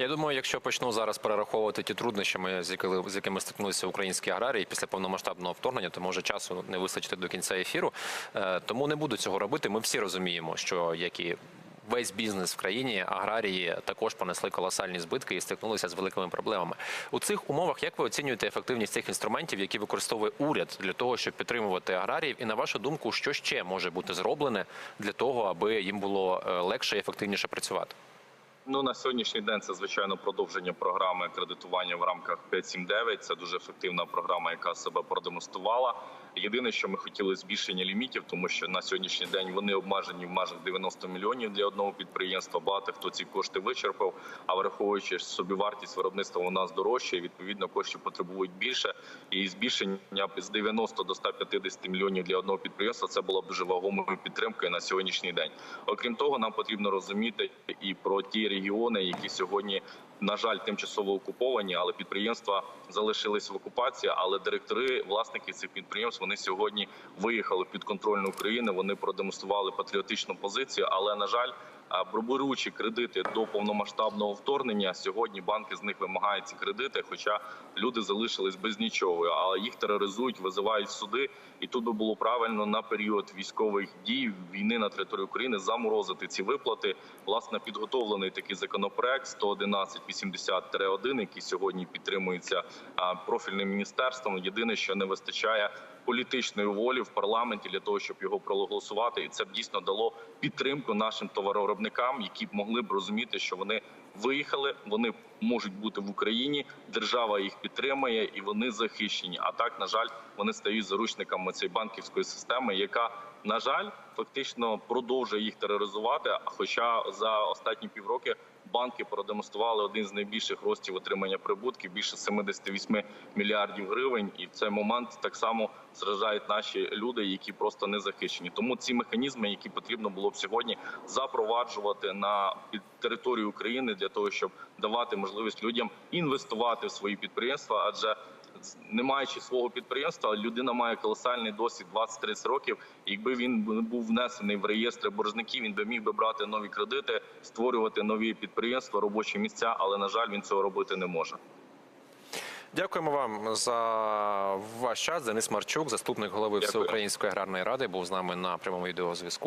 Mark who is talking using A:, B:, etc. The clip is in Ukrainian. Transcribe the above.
A: Я думаю, якщо почну зараз перераховувати ті якими, з якими стикнулися українські аграрії після повномасштабного вторгнення, то може часу не вистачити до кінця ефіру. Е, Тому не буду цього робити. Ми всі розуміємо, що як і весь бізнес в країні, аграрії також понесли колосальні збитки і стикнулися з великими проблемами. У цих умовах як ви оцінюєте ефективність цих інструментів, які використовує уряд для того, щоб підтримувати аграріїв? І на вашу думку, що ще може бути зроблене для того, аби їм було е, легше і ефективніше працювати?
B: Ну на сьогоднішній день це звичайно продовження програми кредитування в рамках 5.7.9. Це дуже ефективна програма, яка себе продемонструвала. Єдине, що ми хотіли збільшення лімітів, тому що на сьогоднішній день вони обмежені в межах 90 мільйонів для одного підприємства. Багато хто ці кошти вичерпав. А враховуючи собівартість виробництва у нас дорожче, і, відповідно коштів потребують більше. І збільшення з 90 до 150 мільйонів для одного підприємства це було б дуже вагомою підтримкою на сьогоднішній день. Окрім того, нам потрібно розуміти і про ті регіони, які сьогодні. На жаль, тимчасово окуповані, але підприємства залишились в окупації. Але директори, власники цих підприємств, вони сьогодні виїхали під контроль України. Вони продемонстрували патріотичну позицію. Але на жаль, беручи кредити до повномасштабного вторгнення, сьогодні банки з них вимагають ці кредити. Хоча люди залишились без нічого, а їх тероризують, визивають суди. І тут би було правильно на період військових дій війни на території України заморозити ці виплати. Власне, підготовлений такий законопроект 111.80-1, який сьогодні підтримується профільним міністерством. Єдине, що не вистачає політичної волі в парламенті для того, щоб його проголосувати, і це б дійсно дало підтримку нашим товаровиробникам, які б могли б розуміти, що вони виїхали, вони можуть бути в Україні. Держава їх підтримує і вони захищені. А так, на жаль, вони стають заручниками цієї банківської системи, яка на жаль фактично продовжує їх тероризувати. Хоча за останні півроки банки продемонстрували один з найбільших ростів отримання прибутків більше 78 мільярдів гривень, і в цей момент так само страждають наші люди, які просто не захищені. Тому ці механізми, які потрібно було б сьогодні запроваджувати на територію України для того, щоб давати можливість людям інвестувати в свої підприємства, адже не маючи свого підприємства, людина має колосальний досвід 20-30 років. Якби він був внесений в реєстр боржників, він би міг би брати нові кредити, створювати нові підприємства, робочі місця, але на жаль, він цього робити не може.
A: Дякуємо вам за ваш час. Денис Марчук, заступник голови
B: Дякую.
A: Всеукраїнської аграрної ради, був з нами на прямому відеозв'язку.